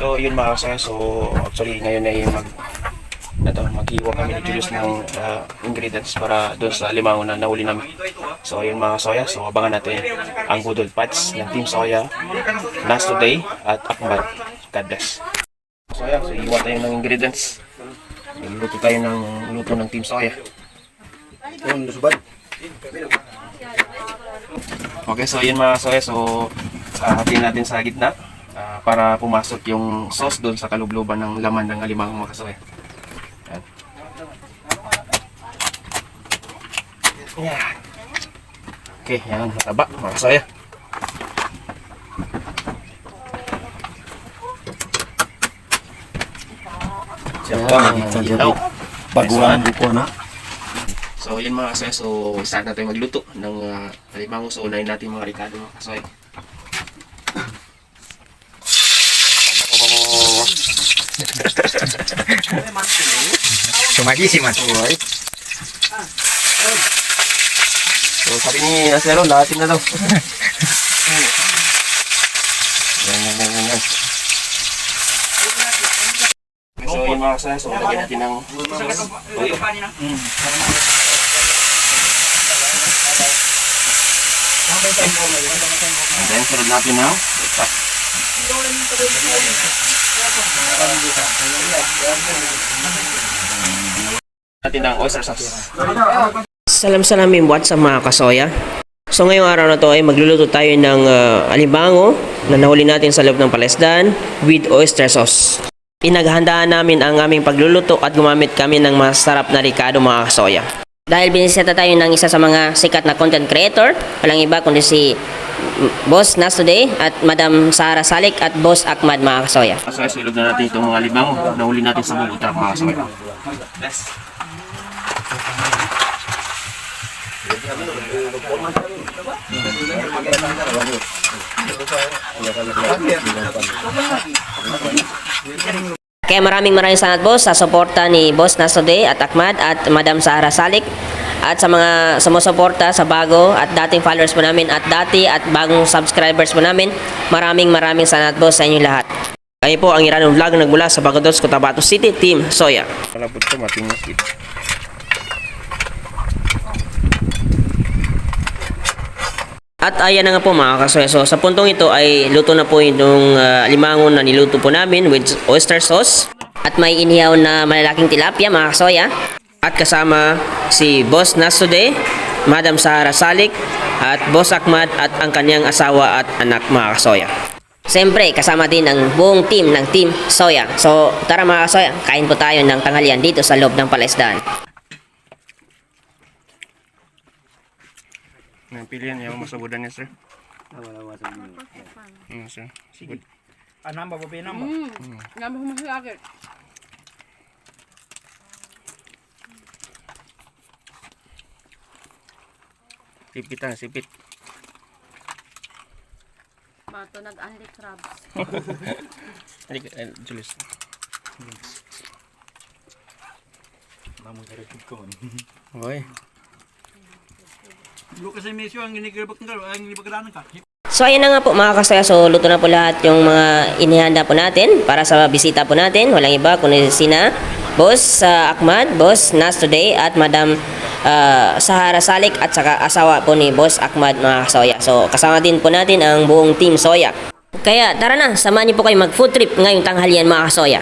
So, yun mga kasaya. So, actually, ngayon ay mag ito, maghiwa kami ni Julius ng ah, ingredients para doon sa limango na nahuli namin. So, yun mga soya. So, abangan natin ang Budol Pats ng Team Soya, Nas Today, at Akmat. God bless. Soya, so iwa tayo ng ingredients. Luto tayo ng luto ng Team Soya. Yung lusubad. Okay, so yun mga soya. So, uh, hatiin natin sa gitna ah, para pumasok yung sauce doon sa kalubluban ng laman ng alimang mga soya. Yan. Yan. Okay, yan. Mataba, mga soya. Yan. Baguhan ko na. So, yun mga kasoy. So, start natin magluto ng uh, alimango. So, unahin natin mga ricado mga kasoy. Sumagisiman. Alright. So, sabi ni Asero, lahatin na daw. yan, yan, yan, yan. So, yun mga kasoy. So, lagyan natin ng toyo. And then, sunod natin ng pa. Natin ng oyster sauce. Salam salamin what's up mga kasoya. So ngayong araw na to ay magluluto tayo ng ah, alimango na nahuli natin sa loob ng palesdan with oyster sauce. Pinaghandaan namin ang aming pagluluto at gumamit kami ng masarap na ricado mga kasoya. Dahil binisita tayo ng isa sa mga sikat na content creator, walang iba kundi si Boss Nas today at Madam Sara Salik at Boss Ahmad mga kasoya. So, silog na natin itong mga limango na huli natin sa bubuta mga kasoy. Yes. Kaya maraming maraming salamat boss sa suporta ni Boss Nas today at Ahmad at Madam Sara Salik at sa mga sumusuporta sa bago at dating followers po namin at dati at bagong subscribers po namin. Maraming maraming salamat boss sa inyo lahat. Kami po ang Irano Vlog nagmula sa Bagados, Cotabato City, Team Soya. Palabot ko, matinis ito. At ayan na nga po mga kasoya. So sa puntong ito ay luto na po yung uh, limango na niluto po namin with oyster sauce. At may inihaw na malalaking tilapia mga kasoya. At kasama si Boss Nasude, Madam Sara Salik, at Boss Ahmad at ang kanyang asawa at anak mga kasoya. Siyempre, kasama din ang buong team ng Team Soya. So, tara mga kasoya, kain po tayo ng tanghalian dito sa loob ng palaisdaan. Ang pilihan niya, masabudan niya, sir. Mm, sir. Sigud. Ah, namba ba pinamba? Hmm. Nggak lagi. Tip kita, sipit. Bato nag-anli crabs. Halika, eh, Julius. Mamang karikid ko man. Okay. Lukas ay mesyo ang ginigilbak ng karo, ang ginibagdanan ka. So ayun na nga po mga kasaya, so luto na po lahat yung mga inihanda po natin para sa bisita po natin. Walang iba kundi sina Boss uh, Ahmad, Boss Nas today at Madam uh, Sahara Salik at saka asawa po ni Boss Ahmad mga kasoya. So kasama din po natin ang buong team Soya. Kaya tara na, samahan niyo po kayo mag food trip ngayong tanghalian mga kasoya.